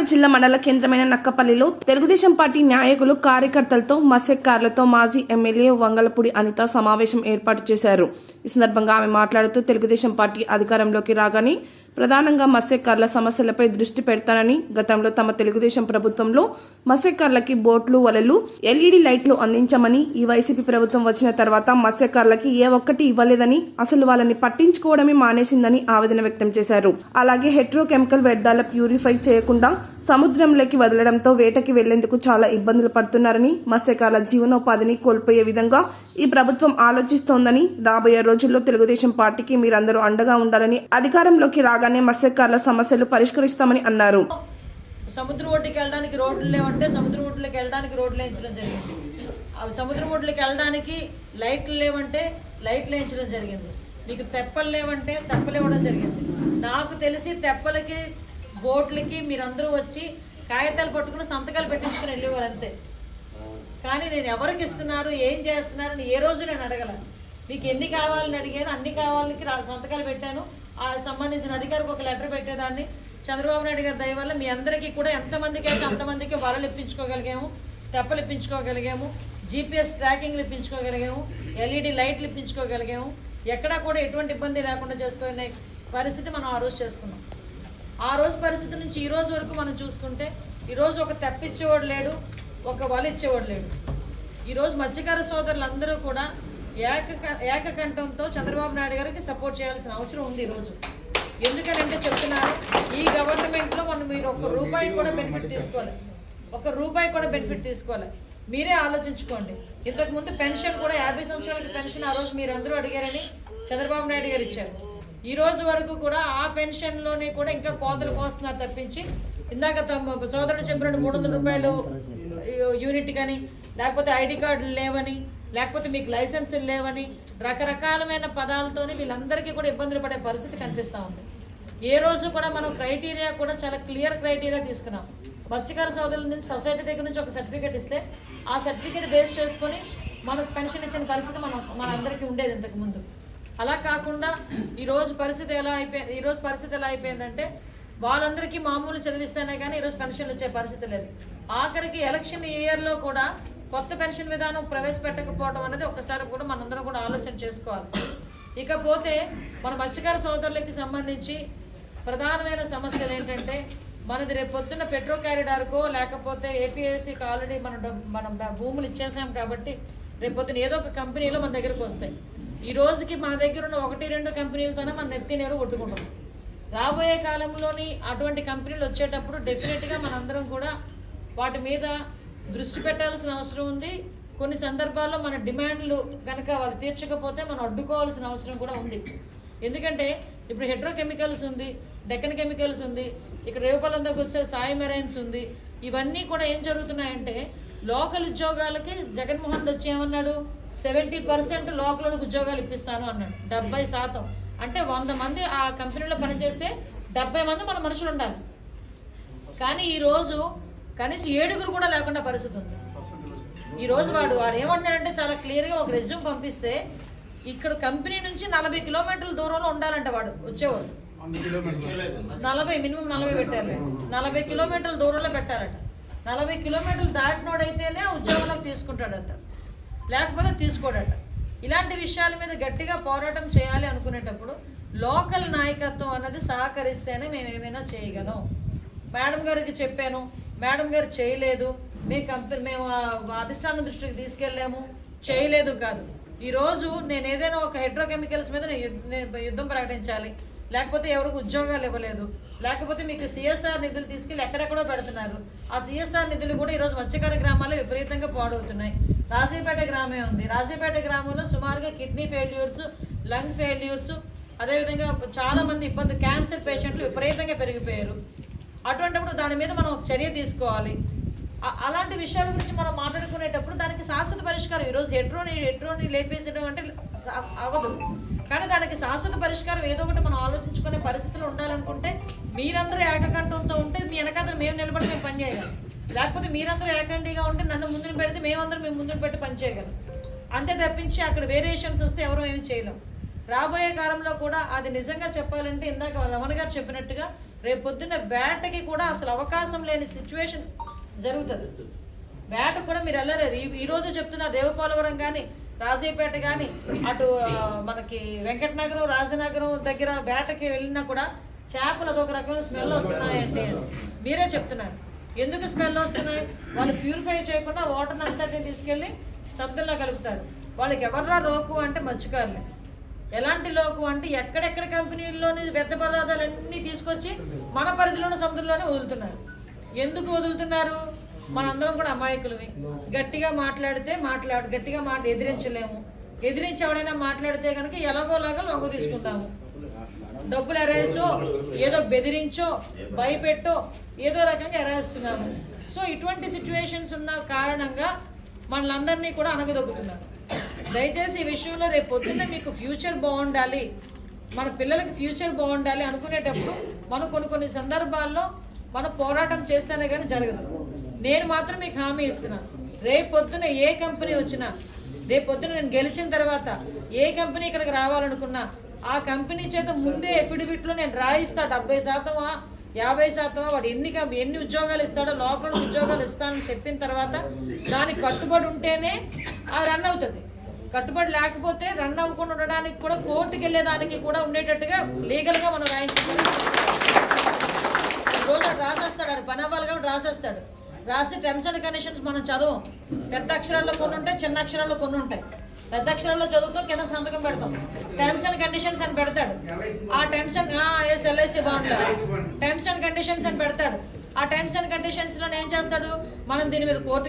అనకాపల్లి జిల్లా మండల కేంద్రమైన నక్కపల్లిలో తెలుగుదేశం పార్టీ నాయకులు కార్యకర్తలతో మత్స్యకారులతో మాజీ ఎమ్మెల్యే వంగలపూడి అనిత సమావేశం ఏర్పాటు చేశారు. ఈ సందర్భంగా ఆమె మాట్లాడుతూ తెలుగుదేశం పార్టీ అధికారంలోకి రాగానే ప్రధానంగా మత్స్యకారుల సమస్యలపై దృష్టి పెడతానని గతంలో తమ తెలుగుదేశం ప్రభుత్వంలో మత్స్యకారులకి బోట్లు వలలు ఎల్ఈడి లైట్లు అందించామని ఈ వైసీపీ ప్రభుత్వం వచ్చిన తర్వాత మత్స్యకారులకి ఏ ఒక్కటి ఇవ్వలేదని అసలు వాళ్ళని పట్టించుకోవడమే మానేసిందని ఆవేదన వ్యక్తం చేశారు. అలాగే హెట్రోకెమికల్ వ్యర్థాల ప్యూరిఫై చేయకుండా సముద్రంలోకి వదలడంతో వేటకి వెళ్ళేందుకు చాలా ఇబ్బందులు పడుతున్నారని మత్స్యకారుల జీవనోపాధిని కోల్పోయే విధంగా ఈ ప్రభుత్వం ఆలోచిస్తోందని రాబోయే రోజుల్లో తెలుగుదేశం పార్టీకి మీరందరూ అండగా ఉండాలని అధికారంలోకి రాగానే మత్స్యకారుల సమస్యలు పరిష్కరిస్తామని అన్నారు. సముద్ర ఒడ్డుకి వెళ్ళడానికి రోడ్లు లేవంటే సముద్ర ఒడ్డుకి వెళ్ళడానికి రోడ్లు వేయించడం జరిగింది. ఆ సముద్ర ఒడ్డుకి వెళ్ళడానికి లైట్లు లేవంటే లైట్లు వేయించడం జరిగింది. మీకు తెప్పలు లేవంటే తెప్పలు ఇవ్వడం జరిగింది. నాకు తెలిసి తెప్పలకి బోట్లకి మీరందరూ వచ్చి కాగితాలు పట్టుకుని సంతకాలు పెట్టించుకుని వెళ్ళేవారు అంతే. కానీ నేను ఎవరికి ఇస్తున్నారు ఏం చేస్తున్నారని ఏ రోజు నేను అడగల. మీకు ఎన్ని కావాలని అడిగాను అన్ని కావాలకి సంతకాలు పెట్టాను. ఆ సంబంధించిన అధికారికి ఒక లెటర్ పెట్టేదాన్ని. చంద్రబాబు నాయుడు గారి దయ వల్ల మీ అందరికీ కూడా ఎంతమందికి అయితే అంతమందికి వలలు ఇప్పించుకోగలిగాము తెప్పలు ఇప్పించుకోగలిగాము జీపీఎస్ ట్రాకింగ్లు ఇప్పించుకోగలిగాము ఎల్ఈడి లైట్లు ఇప్పించుకోగలిగాము. ఎక్కడా కూడా ఎటువంటి ఇబ్బంది లేకుండా చేసుకునే పరిస్థితి మనం ఆ రోజు చేసుకున్నాం. ఆ రోజు పరిస్థితి నుంచి ఈ రోజు వరకు మనం చూసుకుంటే ఈరోజు ఒక తెప్పిచ్చేవాడు లేడు ఒక వల ఇచ్చేవాడు లేడు ఈరోజు మత్స్యకార సోదరులందరూ కూడా ఏక ఏకకంఠంతో చంద్రబాబు నాయుడు గారికి సపోర్ట్ చేయాల్సిన అవసరం ఉంది ఈరోజు ఎందుకనంటే చెప్తున్నారు ఈ గవర్నమెంట్లో మనం మీరు ఒక రూపాయి కూడా బెనిఫిట్ తీసుకోవాలి ఒక రూపాయి కూడా బెనిఫిట్ తీసుకోవాలి మీరే ఆలోచించుకోండి. ఇంతకు ముందు పెన్షన్ కూడా యాభై సంవత్సరాలకి పెన్షన్ ఆ రోజు మీరు అందరూ అడిగారని చంద్రబాబు నాయుడు గారు ఇచ్చారు. ఈ రోజు వరకు కూడా ఆ పెన్షన్లోనే కూడా ఇంకా కోతలు కోస్తున్నారు తప్పించి. ఇందాక తమ సోదరుడు చెప్పినట్టు మూడు వందల రూపాయలు యూనిట్ కానీ లేకపోతే ఐడి కార్డులు లేవని లేకపోతే మీకు లైసెన్సులు లేవని రకరకాలమైన పదాలతోని వీళ్ళందరికీ కూడా ఇబ్బందులు పడే పరిస్థితి కనిపిస్తూ ఉంది. ఏ రోజు కూడా మనం క్రైటీరియా కూడా చాలా క్లియర్ క్రైటీరియా తీసుకున్నాం. మత్స్యకార సోదరుల నుంచి సొసైటీ దగ్గర నుంచి ఒక సర్టిఫికేట్ ఇస్తే ఆ సర్టిఫికేట్ బేస్ చేసుకొని మనకు పెన్షన్ ఇచ్చిన పరిస్థితి మన మనందరికీ ఉండేది ఇంతకుముందు అలా కాకుండా ఈరోజు పరిస్థితి ఎలా అయిపోయింది ఈరోజు పరిస్థితి ఎలా అయిపోయిందంటే వాళ్ళందరికీ మామూలు చదివిస్తేనే కానీ ఈరోజు పెన్షన్లు వచ్చే పరిస్థితి లేదు. ఆఖరికి ఎలక్షన్ ఇయర్లో కూడా కొత్త పెన్షన్ విధానం ప్రవేశపెట్టకపోవడం అనేది ఒకసారి కూడా మనందరం కూడా ఆలోచన చేసుకోవాలి. ఇకపోతే మన మత్స్యకార సోదరులకి సంబంధించి ప్రధానమైన సమస్యలు ఏంటంటే మనది రేపు పొద్దున్న పెట్రో క్యారిడార్కో లేకపోతే ఏపీఎస్సీకి ఆల్రెడీ మనం మనం భూములు ఇచ్చేసాం కాబట్టి రేపు పొద్దున ఏదో ఒక కంపెనీలో మన దగ్గరకు వస్తాయి. ఈ రోజుకి మన దగ్గర ఉన్న ఒకటి రెండు కంపెనీలతోనే మన నెత్తి నేరు కొట్టుకుంటాం. రాబోయే కాలంలోని అటువంటి కంపెనీలు వచ్చేటప్పుడు డెఫినెట్గా మనందరం కూడా వాటి మీద దృష్టి పెట్టాల్సిన అవసరం ఉంది. కొన్ని సందర్భాల్లో మన డిమాండ్లు కనుక వాళ్ళు తీర్చకపోతే మనం అడ్డుకోవాల్సిన అవసరం కూడా ఉంది. ఎందుకంటే ఇప్పుడు హెడ్రోకెమికల్స్ ఉంది డెక్కన్ కెమికల్స్ ఉంది ఇక్కడ రేవుపాలెం దగ్గర వచ్చే సాయి మెరైన్స్ ఉంది. ఇవన్నీ కూడా ఏం జరుగుతున్నాయంటే లోకల్ ఉద్యోగాలకి జగన్మోహన్ రెడ్డి వచ్చి ఏమన్నాడు? సెవెంటీ పర్సెంట్ లోకల్ ఉద్యోగాలు ఇప్పిస్తాను అన్నాడు. డెబ్బై శాతం. అంటే వంద మంది ఆ కంపెనీలో పనిచేస్తే డెబ్బై మంది మన మనుషులు ఉండాలి. కానీ ఈ రోజు కనీసం ఏడుగురు కూడా లేకుండా పరిస్థితి ఉంది. ఈ రోజు వాడు వాడు ఏమంటాడంటే చాలా క్లియర్గా ఒక రెజ్యూమ్ పంపిస్తే ఇక్కడ కంపెనీ నుంచి నలభై కిలోమీటర్ల దూరంలో ఉండాలంట వాడు వచ్చేవాడు. నలభై మినిమం నలభై పెట్టాలి. నలభై కిలోమీటర్ల దూరంలో పెట్టారట నలభై కిలోమీటర్లు దాటినోడైతేనే ఉద్యోగం ఉద్యోగంలోకి తీసుకుంటాడట. లేకపోతే తీసుకోడట. ఇలాంటి విషయాల మీద గట్టిగా పోరాటం చేయాలి అనుకునేటప్పుడు లోకల్ నాయకత్వం అన్నది సహకరిస్తేనే మేము ఏమైనా చేయగలం. మేడం గారికి చెప్పాను మేడం గారు చేయలేదు మేము కంపెనీ మేము ఆ అధిష్టానం దృష్టికి తీసుకెళ్ళాము చేయలేదు కాదు. ఈరోజు నేను ఏదైనా ఒక హైడ్రోకెమికల్స్ మీద నేను యుద్ధం ప్రకటించాలి. లేకపోతే ఎవరికి ఉద్యోగాలు ఇవ్వలేదు. లేకపోతే మీకు సిఎస్ఆర్ నిధులు తీసుకెళ్ళి ఎక్కడెక్కడో పెడుతున్నారు. ఆ సిఎస్ఆర్ నిధులు కూడా ఈరోజు మత్స్యకార గ్రామాల్లో విపరీతంగా పాడవుతున్నాయి. రాజీపేట గ్రామే ఉంది. రాజీపేట గ్రామంలో సుమారుగా కిడ్నీ ఫెయిల్యూర్స్ లంగ్ ఫెయిల్యూర్స్ అదేవిధంగా చాలామంది ఇబ్బంది క్యాన్సర్ పేషెంట్లు విపరీతంగా పెరిగిపోయారు. అటువంటిప్పుడు దాని మీద మనం ఒక చర్య తీసుకోవాలి. అలాంటి విషయాల గురించి మనం మాట్లాడుకునేటప్పుడు దానికి శాశ్వత పరిష్కారం ఈరోజు హెడ్రోని హెడ్రోని లేపేసడం అంటే అవ్వదు కానీ దానికి శాశ్వత పరిష్కారం ఏదో ఒకటి మనం ఆలోచించుకునే పరిస్థితులు ఉండాలనుకుంటే మీరందరూ ఏకకంఠంతో ఉంటే మీ వెనకాల మేము నిలబడి మేము పని చేయగలం. లేకపోతే మీరందరూ ఏకండిగా ఉంటే నన్ను ముందుని పెడితే మేమందరం మేము ముందుకు పెట్టి పని చేయగలం. అంతే తప్పించి అక్కడ వేరియేషన్స్ వస్తే ఎవరూ ఏమి చేయలేం. రాబోయే కాలంలో కూడా అది నిజంగా చెప్పాలంటే ఇందాక రమణ గారు చెప్పినట్టుగా రేపు పొద్దున్న వేటకి కూడా అసలు అవకాశం లేని సిచ్యువేషన్ జరుగుతుంది. వేట కూడా మీరు వెళ్ళలేరు ఈ- రోజు చెప్తున్నారు రేవుపాలవరం కానీ రాజీపేట కానీ అటు మనకి వెంకటనగరం రాజనగరం దగ్గర వేటకి వెళ్ళినా కూడా చేపలు అదొక రకమైన స్మెల్ వస్తున్నాయండి. మీరే చెప్తున్నారు. ఎందుకు స్మెల్ వస్తున్నాయి? వాళ్ళు ప్యూరిఫై చేయకుండా వాటర్ అంతటిని తీసుకెళ్ళి సముద్రంలో కలుపుతారు. వాళ్ళకి ఎవర్రా రోకు అంటే మత్స్యకారులే. ఎలాంటి లోకు అంటే ఎక్కడెక్కడ కంపెనీల్లోని వ్యర్థ పదార్థాలన్నీ తీసుకొచ్చి మన పరిధిలోని సముద్రంలోనే వదులుతున్నారు. ఎందుకు వదులుతున్నారు? మనందరం కూడా అమాయకులమే. గట్టిగా మాట్లాడితే మాట్లాడు గట్టిగా మాట ఎదిరించలేము. ఎదిరించి ఎవడైనా మాట్లాడితే కనుక ఎలాగోలాగా లొంగ తీసుకుంటాము. డబ్బులు ఎరేసో ఏదో బెదిరించో భయపెట్టో ఏదో రకంగా ఎరేస్తున్నాము. సో ఇటువంటి సిచ్యువేషన్స్ ఉన్న కారణంగా మనలందరినీ కూడా అనగదొక్కుతున్నారు దయచేసి ఈ విషయంలో రేపు పొద్దున్న మీకు ఫ్యూచర్ బాగుండాలి. మన పిల్లలకి ఫ్యూచర్ బాగుండాలి అనుకునేటప్పుడు మనం కొన్ని కొన్ని సందర్భాల్లో మనం పోరాటం చేస్తేనే కానీ జరగదు. నేను మాత్రం మీకు హామీ ఇస్తున్నాను రేపు పొద్దున ఏ కంపెనీ వచ్చినా రేపు పొద్దున నేను గెలిచిన తర్వాత ఏ కంపెనీ ఇక్కడికి రావాలనుకున్నా ఆ కంపెనీ చేత ముందే ఎఫిడవిట్లో నేను రాయిస్తా. డెబ్బై శాతమా యాభై శాతమా వాడు ఎన్ని ఎన్ని ఉద్యోగాలు ఇస్తాడో లోకల్ ఉద్యోగాలు ఇస్తానని చెప్పిన తర్వాత దానికి కట్టుబడి ఉంటేనే ఆ రన్ అవుతుంది. కట్టుబడి లేకపోతే రన్ అవ్వకుండా ఉండడానికి కూడా కోర్టుకి వెళ్ళేదానికి కూడా ఉండేటట్టుగా లీగల్గా మనం రాయించుకోవాలి. రోజు రాసేస్తాడు ఆడు పని అవ్వాలి కాబట్టి రాసేస్తాడు. రాసి టర్మ్స్ అండ్ కండిషన్స్ మనం చదవం. పెద్ద అక్షరాల్లో కొన్ని ఉంటాయి చిన్న అక్షరాల్లో కొన్ని ఉంటాయి. పెద్ద అక్షరాల్లో చదువుతాం కింద సంతకం పెడతాం. టర్మ్స్ అండ్ కండిషన్స్ అని పెడతాడు. ఆ టర్మ్స్ అండ్ ఎస్ ఎల్ఐసి బాండ్లు టర్మ్స్ అండ్ కండిషన్స్ అని పెడతాడు. ఆ టర్మ్స్ అండ్ కండిషన్స్లో ఏం చేస్తాడు? మనం దీని మీద కోర్టుకి